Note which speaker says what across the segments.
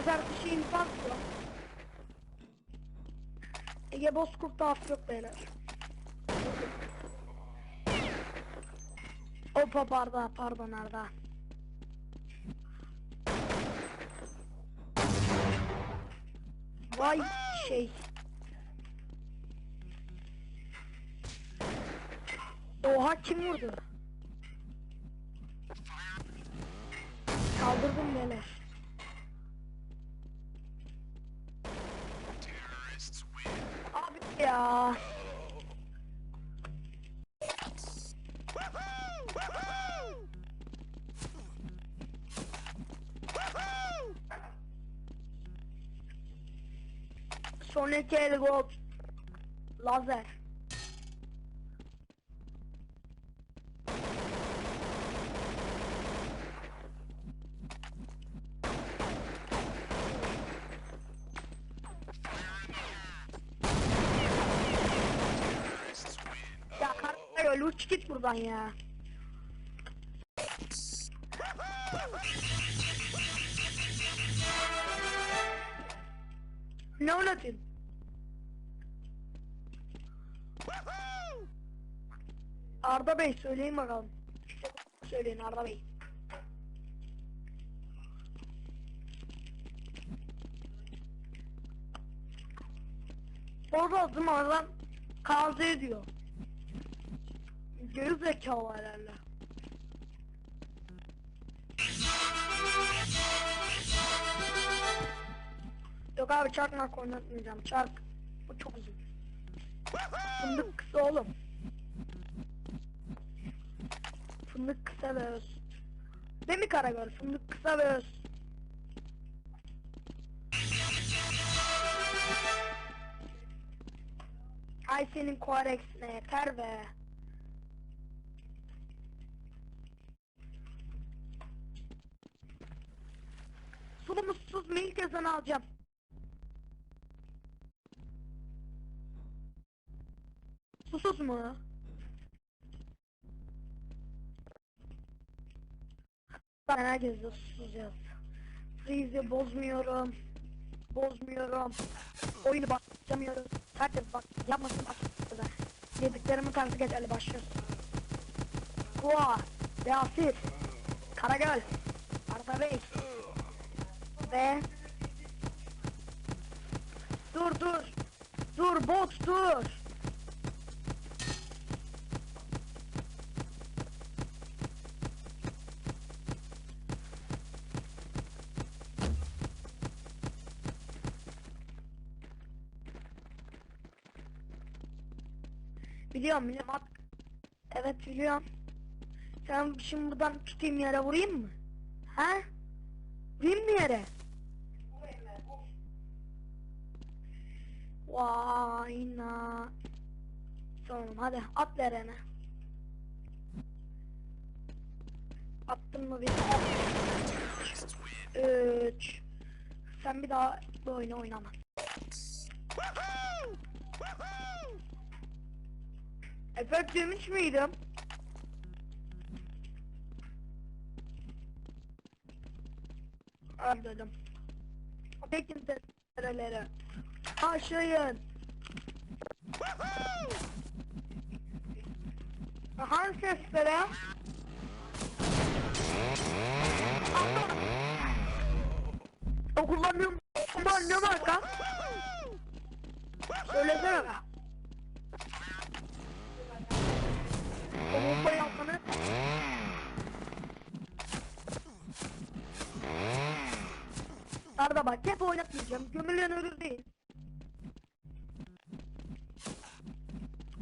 Speaker 1: Lazer dışı infaz yok. Ege Bozkurt'ta af yok beyler. Opa pardon pardon Arda. Vay şey. Oha kim vurdu? Kaldırdım beyler. Abi ya. Sonraki el gol. Lazer. Ya kardeşler uç git buradan ya. Ne oynatayım? Arda Bey söyleyin bakalım. Söyleyin Arda Bey. Orada adım adam kazı ediyor. Geri zekalı herhalde. Yok abi çark mark oynatmayacağım. Çark. Bu çok uzun. Fındık kısa oğlum. Fındık kısa ve öz. Değil mi Karagöl? Fındık kısa ve öz. Ay senin koreksine yeter be. Yazanı alacağım. Susuz mu? Ben herkes de susuz. Freeze'i bozmuyorum. Bozmuyorum. Oyunu başlamıyorum. Herkes bak yapmasın başladı. Dediklerimin karşı geçerli başlıyoruz. Kua, Yasir, Karagöl, Arda Bey ve Dur dur. Dur bot dur. Biliyorum biliyorum at. Evet biliyorum. Sen şimdi buradan tutayım yere vurayım mı? Ha? Vurayım mı yere? Vay na. Tamam hadi at derene. Attın mı bir? Üç. Sen bir daha bu oyunu oynama. Efekt demiş miydim? Anladım. Tekin testerelere. Aşayın. Hangi seslere? O kullanıyorum. Ne marka? Söylesene be. O bomba yapmanı. Arda bak hep oynatmayacağım. Gömülen ölür değil.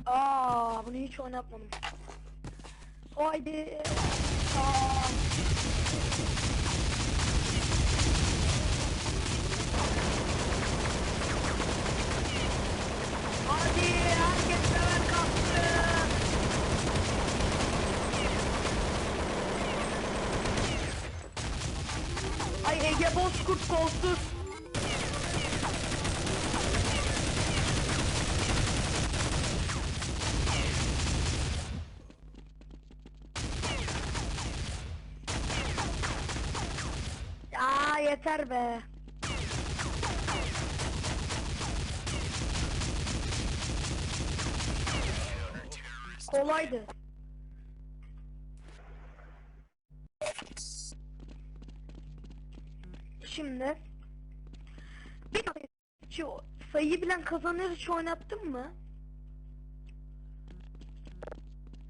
Speaker 1: Aa, bunu hiç oynatmadım. Haydi. Aa. Hadi herkes sever kaptı. Ay Ege Bozkurt kolsuz. yeter be. Kolaydı. Şimdi bir şu sayı bilen kazanır hiç oynattın mı?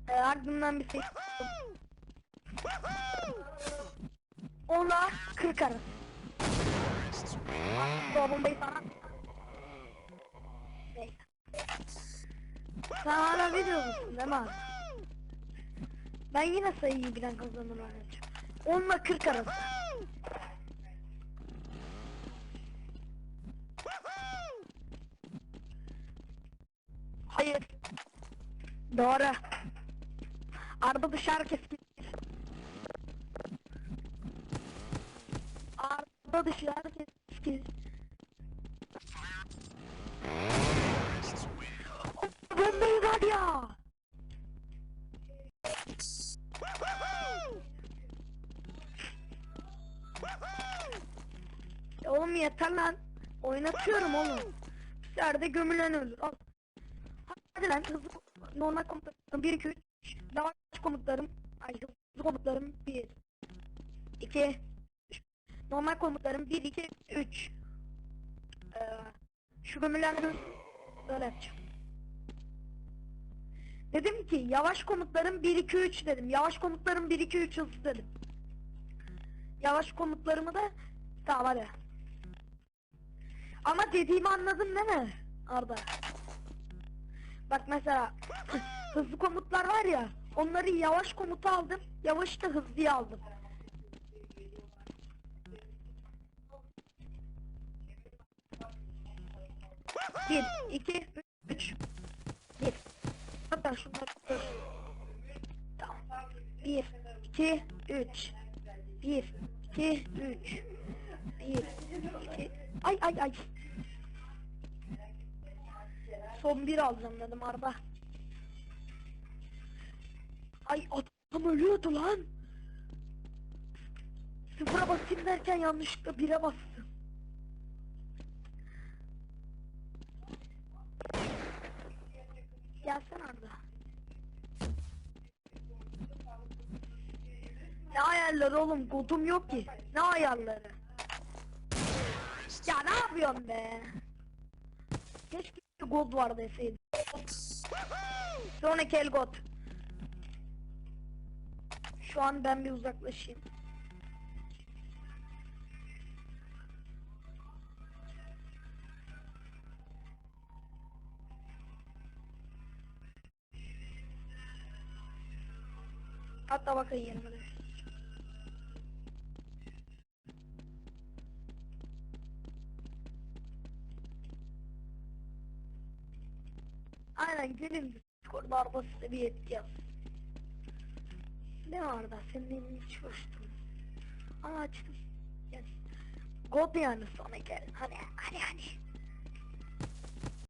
Speaker 1: E, ardından bir sayı. Ona 40 arası. Bu bombayı sana. Sen hala videodasın değil mi abi? Ben yine sayıyı bilen kazanır oynayacağım. 10 ile 40 arası. Hayır. Doğru. Arda dışarı kesin. Arda dışarı kesin. Bombayı var ya. Oğlum yeter lan. Oynatıyorum oğlum. Yerde gömülen ölür. Al. Hadi lan hızlı normal komutlarım 1 2 3 yavaş komutlarım ay hızlı komutlarım 1 2 normal komutlarım 1 2 3 ee, şu gömülenleri böyle yapacağım. Dedim ki yavaş komutlarım 1 2 3 dedim. Yavaş komutlarım 1 2 3 hızlı dedim. Yavaş komutlarımı da tamam hadi. Ama dediğimi anladın değil mi Arda? Bak mesela hızlı komutlar var ya onları yavaş komuta aldım yavaşı da hızlıya aldım. Bir, iki, üç, bir. Hatta şunları dur. Tamam. Bir, iki, üç. Bir, iki, üç. Bir, iki. Ay ay ay. Son bir alacağım dedim Arda. Ay adam ölüyordu lan. Sıfıra basayım derken yanlışlıkla bire bastım. Gelsene Arda. Ne ayarları oğlum? Kodum yok ki. Ne ayarları? Ya ne yapıyorsun be? Keşke God var deseydim. Sonraki el God. Şu an ben bir uzaklaşayım. Hatta bakayım yerime Aynen günün Discord arabası bir etki yaz. Ne var da senin elini hiç açtım. Aa açtım. Yani, God yani sana gel. Hani hani hani.